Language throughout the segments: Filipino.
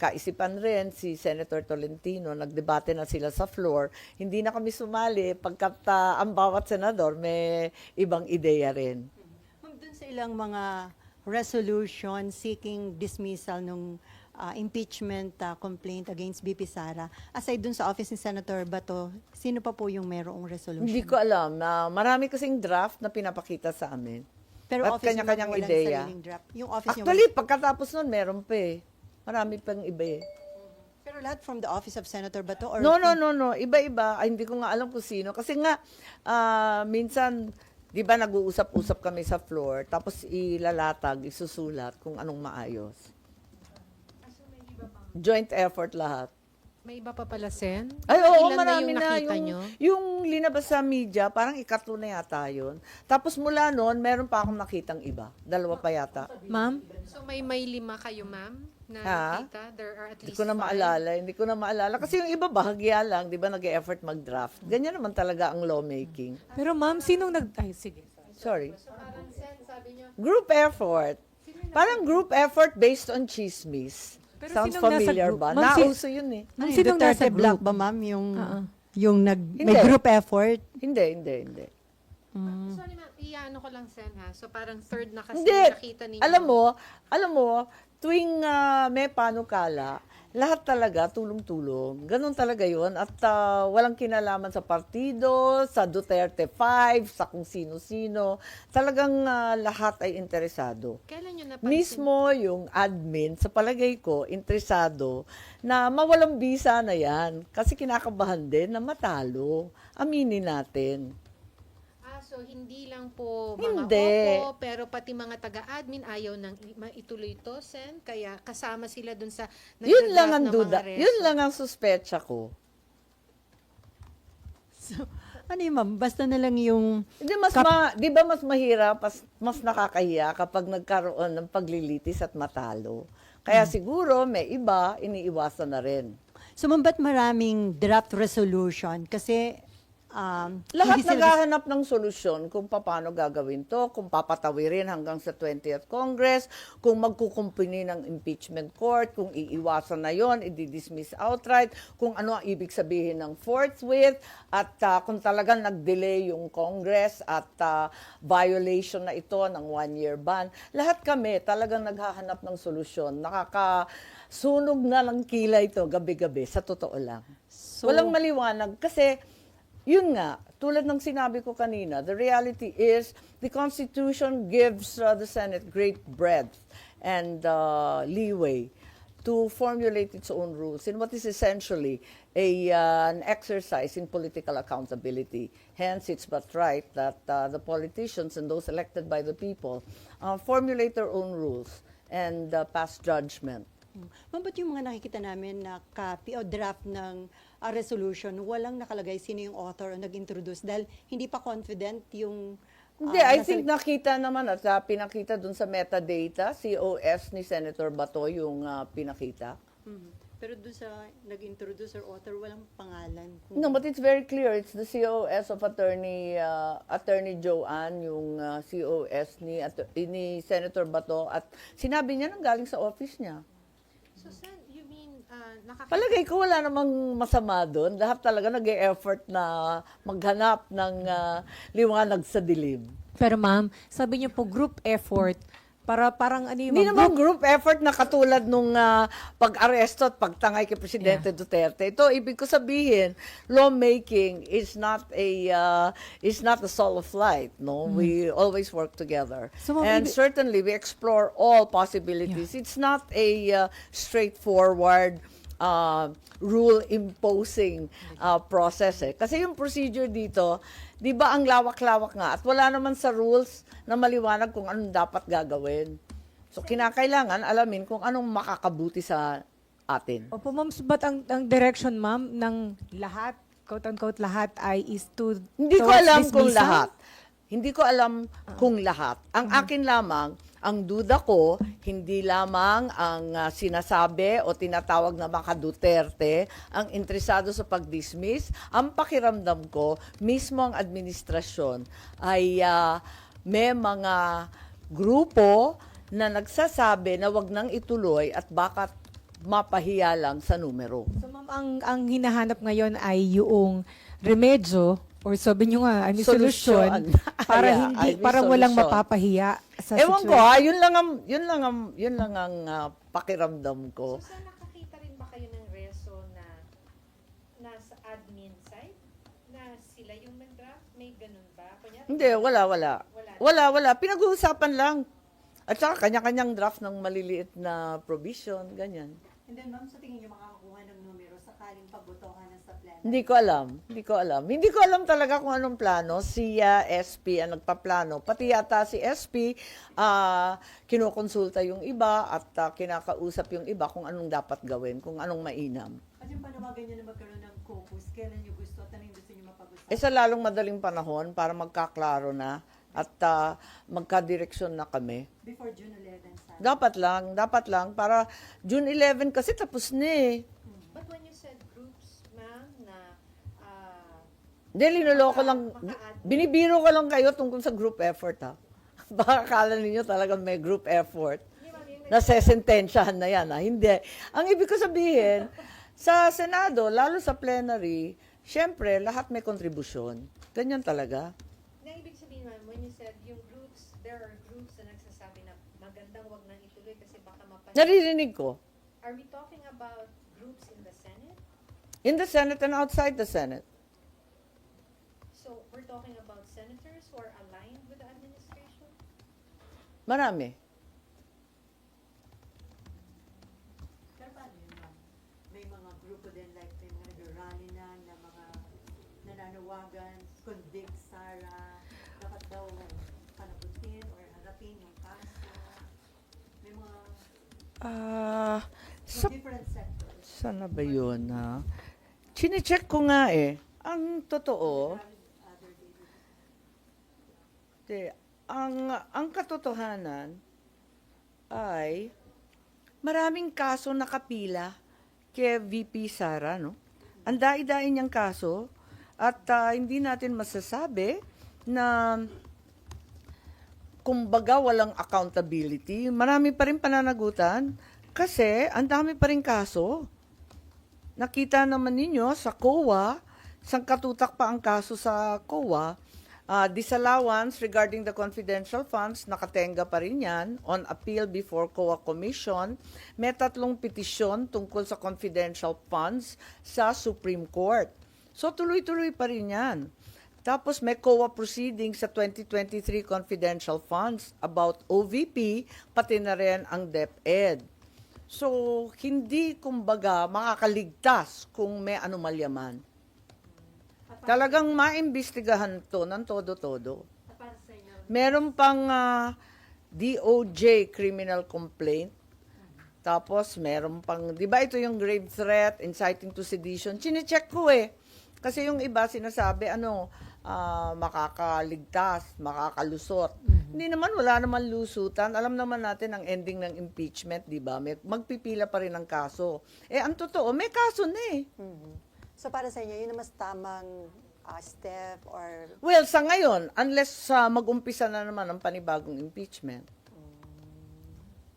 kaisipan rin si Senator Tolentino, nagdebate na sila sa floor. Hindi na kami sumali pagkat ah, ang bawat senador may ibang ideya rin. Ma'am, dun sa ilang mga resolution seeking dismissal nung ah, impeachment ah, complaint against BP Sara, aside dun sa office ni Senator Bato, sino pa po yung merong resolution? Hindi ko alam na marami kasing draft na pinapakita sa amin. Pero At office kanya-kanyang ideya. draft. Yung office Actually, pagkatapos nun, meron pa eh. Marami pang iba eh. pero lahat from the office of Senator Bato or No, no, no, no. Iba-iba. Ay, hindi ko nga alam kung sino. Kasi nga, ah, minsan, di ba nag-uusap-usap kami sa floor, tapos ilalatag, isusulat kung anong maayos. Joint effort lahat. May iba pa pala, Sen? Ay, oo, Ilan marami na yung na. nakita yung, nyo? yung linabas sa media, parang ikatlo na yata yun. Tapos mula noon, meron pa akong nakitang iba. Dalawa pa yata. Ma'am? So may may lima kayo, ma'am, na Ha? nakita? There are at Hindi least ko na five. maalala. Hindi ko na maalala. Kasi yung iba, bahagya lang. Di ba, nag-effort mag-draft. Ganyan naman talaga ang lawmaking. Pero ma'am, sinong nag... Ay, sige. Sorry. Parang, Sen, sabi nyo, Group effort. Parang group effort based on chismis. Pero Sounds nasa familiar group? ba? Ma'am, si- Nauso yun eh. Ma'am, Ay, sinong Duterte nasa Black group? ba, ma'am? Yung, Oo. yung nag, may Hindi. group effort? Hindi, hindi, hindi. sorry ma'am, iyaano ko lang, Sen, ha? So parang third na kasi Hindi. nakita ninyo. Alam mo, alam mo, tuwing ah, may panukala, lahat talaga tulong-tulong. Ganon talaga yun. At ah, walang kinalaman sa partido, sa Duterte 5, sa kung sino-sino. Talagang ah, lahat ay interesado. Kailan nyo napansin? Mismo yung admin, sa palagay ko, interesado na mawalang bisa na yan. Kasi kinakabahan din na matalo. Aminin natin. Ah, so hindi lang po mga Hindi. opo, pero pati mga taga-admin ayaw nang i- maituloy to, Sen. Kaya kasama sila dun sa Yun lang ang nagda-draft ng mga duda. reso. Yun lang ang suspecha ko. So, ano yun, ma'am? Basta na lang yung... Hindi mas ma, 'di ba mas mahirap, mas, mas nakakahiya kapag nagkaroon ng paglilitis at matalo. Kaya siguro may iba iniiwasan na rin. So, ma'am, ba't maraming draft resolution? Kasi, um, Lahat naghahanap ng solusyon kung paano gagawin to, kung papatawirin hanggang sa 20th Congress, kung magkukumpuni ng impeachment court, kung iiwasan na yon, i-dismiss outright, kung ano ang ibig sabihin ng forthwith, at ah, kung talagang nag-delay yung Congress at ah, violation na ito ng one-year ban. Lahat kami talagang naghahanap ng solusyon. Nakakasunog na ng kilay ito gabi-gabi, sa totoo lang. So- Walang maliwanag kasi yun nga, tulad ng sinabi ko kanina, the reality is the Constitution gives uh, the Senate great breadth and uh, leeway to formulate its own rules in what is essentially a, uh, an exercise in political accountability. Hence, it's but right that uh, the politicians and those elected by the people uh, formulate their own rules and uh, pass judgment. Ma'am, ba't yung mga nakikita namin na copy o draft ng ah, resolution, walang nakalagay sino yung author o nag-introduce dahil hindi pa confident yung... Hindi, ah, I think nakita naman at uh, pinakita dun sa metadata, COS ni Senator Bato yung uh, pinakita. Mhm. Pero doon sa nag-introduce or author, walang pangalan. No, but it's very clear. It's the COS of Attorney uh, Attorney Joanne, yung uh, COS ni, Ato- ni Senator Bato. At sinabi niya nang galing sa office niya. So, Sen, you mean, uh, nakakita Palagay ko wala namang masama doon. Lahat talaga nag effort na maghanap ng uh, liwanag sa dilim. Pero ma'am, sabi niyo po group effort para parang ano yung Hindi naman group effort na katulad nung ah, pag-aresto at pagtangay kay Presidente Duterte. Ito, ibig ko sabihin, lawmaking is not a uh, is not a solo flight. No, we always work together, Mm-hmm. So, ma'am, and ibig- certainly we explore all possibilities. It's not a uh, straightforward. Uh, rule imposing uh, process eh. Kasi yung procedure dito, 'di ba ang lawak-lawak nga at wala naman sa rules na maliwanag kung anong dapat gagawin. So kinakailangan alamin kung anong makakabuti sa atin. Opo ma'am, but ang, ang direction ma'am ng lahat, quote-unquote lahat ay is to Hindi ko alam kung dismissal? lahat. Hindi ko alam kung lahat. Ang akin lamang, ang duda ko, hindi lamang ang ah, sinasabi o tinatawag na mga Duterte ang interesado sa pag-dismiss. Ang pakiramdam ko, mismo ang administrasyon ay ah, may mga grupo na nagsasabi na wag nang ituloy at baka mapahiya lang sa numero. So ma'am, ang, ang hinahanap ngayon ay yung remedyo or sabi nyo nga, ay solusyon Solusyon. para hindi ay, may para walang solusyon. mapapahiya sa Ewan ko situation. ha, yun lang ang, yun lang ang, yun lang ang ah, pakiramdam ko. So, saan nakakita rin ba kayo ng reso na nasa admin side? Na sila yung nag-draft? May ganun ba? Kunyari, Hindi, wala, wala. Wala. Wala, wala. Pinag-uusapan lang. At saka kanya-kanyang draft ng maliliit na provision, ganyan. And then, ma'am, sa tingin niyo makakakuha ng numero sakaling pagbotohan? Hindi ko alam. Hindi ko alam. Hindi ko alam talaga kung anong plano. Si ah, SP ang nagpaplano. Pati yata si SP, ah, kinukonsulta yung iba at ah, kinakausap yung iba kung anong dapat gawin, kung anong mainam. At yung panawagan niyo na magkaroon ng caucus, kailan niyo gusto at ano yung gusto niyo mapag-usapan? Eh sa lalong madaling panahon para magkaklaro na at ah, magkadireksyon na kami. Before June 11, sana. Dapat lang, dapat lang para June 11 kasi tapos na eh. But when you said groups, ma'am, na ah, Hindi, linuloko lang. Binibiro ko lang kayo tungkol sa group effort ha. Baka akala ninyo talagang may group effort. Nasesentensyahan na yan ha. Hindi. Ang ibig ko sabihin, sa Senado, lalo sa plenary, syempre, lahat may kontribusyon. Ganyan talaga. na ibig sabihin, ma'am, when you said yung groups, there are groups na nagsasabi na magandang wag nang ituloy kasi baka mapansin. Naririnig ko. Are we talking about groups in the Senate? In the Senate and outside the Senate. So, we're talking about senators who are aligned with the administration? Marami. Pero paano yun, ma'am? May mga grupo din, like may mga nag-rally na, na mga nananawagan, convict Sara, dapat daw panagutin or harapin yung kaso. May mga Ah, sa different sectors. Sana ba yun, ha? Chinecheck ko nga eh. Ang totoo, Other days. te, ang, ang katotohanan ay maraming kaso nakapila kay VP Sara, no? Ang dai-dai niyang kaso at ah, hindi natin masasabi na kumbaga walang accountability. Marami pa rin pananagutan kasi ang dami pa rin kaso. Nakita naman ninyo sa COA, sangkatutak pa ang kaso sa COA, ah, disallowance regarding the confidential funds, nakatenga pa rin yan on appeal before COA Commission. May tatlong petisyon tungkol sa confidential funds sa Supreme Court. So tuloy-tuloy pa rin yan. Tapos may COA proceeding sa 2023 confidential funds about OVP, pati na rin ang DepEd. So, hindi kumbaga makakaligtas kung may anomalya man. Talagang maimbestigahan to ng todo-todo. Meron pang ah, DOJ criminal complaint. Tapos meron pang, di ba ito yung grave threat, inciting to sedition? Chinecheck ko eh. Kasi yung iba sinasabi, ano, ah, makakaligtas, makakalusot. Hindi naman, wala naman lusutan. Alam naman natin ang ending ng impeachment, di ba? Magpipila pa rin ang kaso. Eh, ang totoo, may kaso na eh. So para sa inyo, yun ang mas tamang ah, step or Well, sa ngayon, unless sa mag-umpisa na naman ang panibagong impeachment.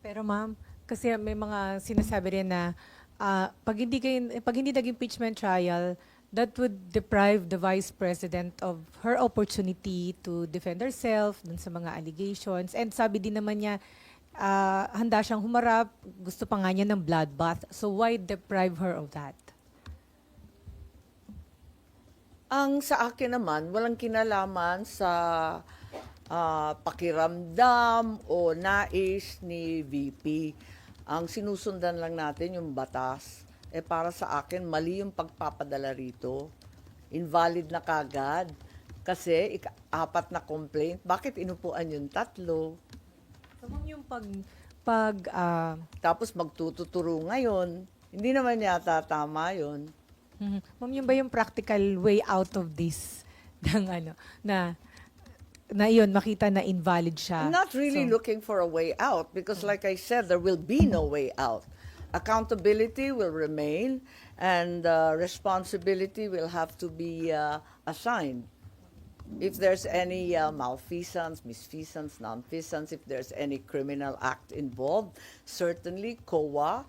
Pero ma'am, kasi may mga sinasabi rin na ah, pag hindi kayo, pag hindi nag-impeachment trial, that would deprive the vice president of her opportunity to defend herself dun sa mga allegations. And sabi din naman niya, ah, handa siyang humarap, gusto pa nga niya ng bloodbath. So why deprive her of that? Ang sa akin naman, walang kinalaman sa ah, pakiramdam o nais ni VP. Ang sinusundan lang natin yung batas. Eh para sa akin, mali yung pagpapadala rito. Invalid na kagad. Kasi apat na complaint. Bakit inupuan yung tatlo? So yung pag, pag ah, Tapos magtututuro ngayon. Hindi naman yata tama yun. Mhm. Ma'am, yun ba yung practical way out of this? ng ano, na, na yun, makita na invalid siya. I'm not really So- looking for a way out because, like I said, there will be no way out. Accountability will remain, and uh, responsibility will have to be uh, assigned. If there's any uh, malfeasance, misfeasance, nonfeasance, if there's any criminal act involved, certainly COA